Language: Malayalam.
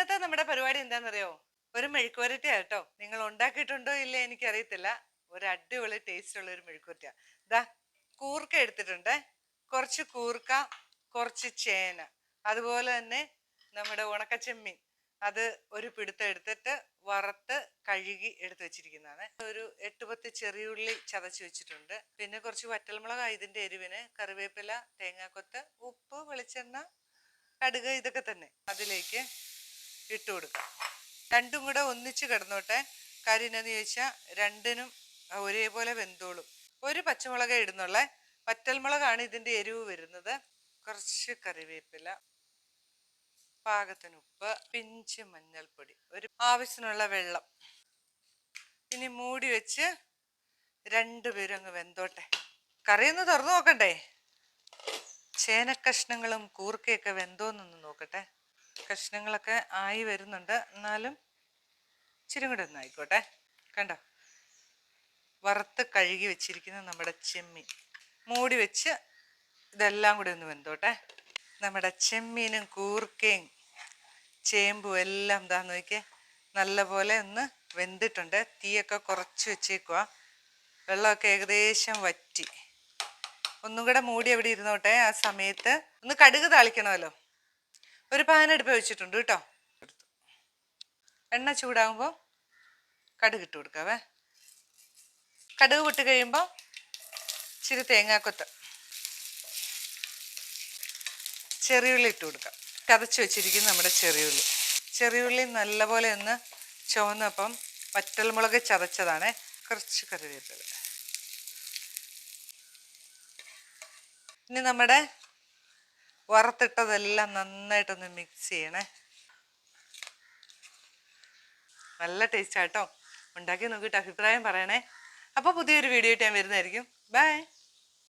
ഇന്നത്തെ നമ്മുടെ പരിപാടി എന്താണെന്നറിയോ ഒരു മെഴുക്കുവരട്ടി കേട്ടോ. നിങ്ങൾ ഉണ്ടാക്കിയിട്ടുണ്ടോ ഇല്ല എനിക്കറിയത്തില്ല. ഒരു അടിപൊളി ടേസ്റ്റ് ഉള്ള ഒരു മെഴുക്കുവരട്ടിയാ. ഇതാ കൂർക്ക എടുത്തിട്ടുണ്ട്. കുറച്ച് കൂർക്ക കുറച്ച് ചേന. അതുപോലെ തന്നെ നമ്മുടെ ഉണക്കച്ചെമ്മീൻ. അത് ഒരു പിടുത്തം എടുത്തിട്ട് വറുത്ത് കഴുകി എടുത്തു വെച്ചിരിക്കുന്നതാണ്. ഒരു എട്ട് പത്ത് ചെറിയുള്ളി ചതച്ച് വെച്ചിട്ടുണ്ട്. പിന്നെ കുറച്ച് വറ്റൽമുളക് ഇതിന്റെ എരിവിന് കറിവേപ്പില തേങ്ങാക്കൊത്ത് ഉപ്പ് വെളിച്ചെണ്ണ കടുക് ഇതൊക്കെ തന്നെ. അതിലേക്ക് ഇട്ട് കൊടുക്കുക രണ്ടും കൂടെ ഒന്നിച്ച് കിടന്നോട്ടെ. കാര്യം എന്താണെന്ന് ചോദിച്ചാൽ രണ്ടിനും ഒരേപോലെ വെന്തോളും. ഒരു പച്ചമുളക് ഇടുന്നുള്ളേ. വറ്റൽമുളകാണ് ഇതിന്റെ എരിവ് വരുന്നത്. കുറച്ച് കറിവേപ്പില പാകത്തിന് ഉപ്പ് പിഞ്ച് മഞ്ഞൾപ്പൊടി ഒരു ആവശ്യത്തിനുള്ള വെള്ളം. ഇനി മൂടി വെച്ച് രണ്ടുപേരും അങ്ങ് വെന്തോട്ടെ. കറിയൊന്ന് തുറന്നു നോക്കണ്ടേ? ചേനക്കഷ്ണങ്ങളും കൂർക്കയൊക്കെ വെന്തോന്നൊന്ന് നോക്കട്ടെ. കഷ്ണങ്ങളൊക്കെ ആയി വരുന്നുണ്ട്. എന്നാലും ഇച്ചിരി കൂടെ ഒന്നായിക്കോട്ടെ. കണ്ടോ? വറുത്ത് കഴുകി വെച്ചിരിക്കുന്ന നമ്മുടെ ചെമ്മീൻ. മൂടി വെച്ച് ഇതെല്ലാം കൂടി ഒന്ന് വെന്തോട്ടെ. നമ്മുടെ ചെമ്മീനും കൂർക്കയും ചേമ്പും എല്ലാം എന്താ നോക്കിയേ. നല്ലപോലെ ഒന്ന് വെന്തിട്ടുണ്ട്. തീയൊക്കെ കുറച്ച് വെച്ചേക്കുക വെള്ളമൊക്കെ ഏകദേശം വറ്റി. ഒന്നും കൂടെ മൂടി എവിടെ ഇരുന്നോട്ടെ. ആ സമയത്ത് ഒന്ന് കടുക് താളിക്കണമല്ലോ. ഒരു പാൻ അടുപ്പ് വെച്ചിട്ടുണ്ട് കേട്ടോ. എണ്ണ ചൂടാകുമ്പോൾ കടുക് ഇട്ട് കൊടുക്കാവേ കടുക് വിട്ട് കഴിയുമ്പോൾ ഇച്ചിരി തേങ്ങാക്കൊത്ത് ചെറിയുള്ളി ഇട്ട് കൊടുക്കാം. ചതച്ച് വെച്ചിരിക്കുന്ന നമ്മുടെ ചെറിയുള്ളി. ചെറിയുള്ളി നല്ലപോലെ ഒന്ന് ചുവന്നപ്പം വറ്റൽമുളക് ചതച്ചതാണ്. കുറച്ച് കറിവേപ്പില. ഇനി നമ്മുടെ വറുത്തിട്ടതെല്ലാം നന്നായിട്ടൊന്ന് മിക്സ് ചെയ്യണേ. നല്ല ടേസ്റ്റ് ആട്ടോ ഉണ്ടാക്കി നോക്കിയിട്ട് അഭിപ്രായം പറയണേ. അപ്പോൾ പുതിയൊരു വീഡിയോ ആയിട്ട് ഞാൻ വരുന്നതായിരിക്കും. ബൈ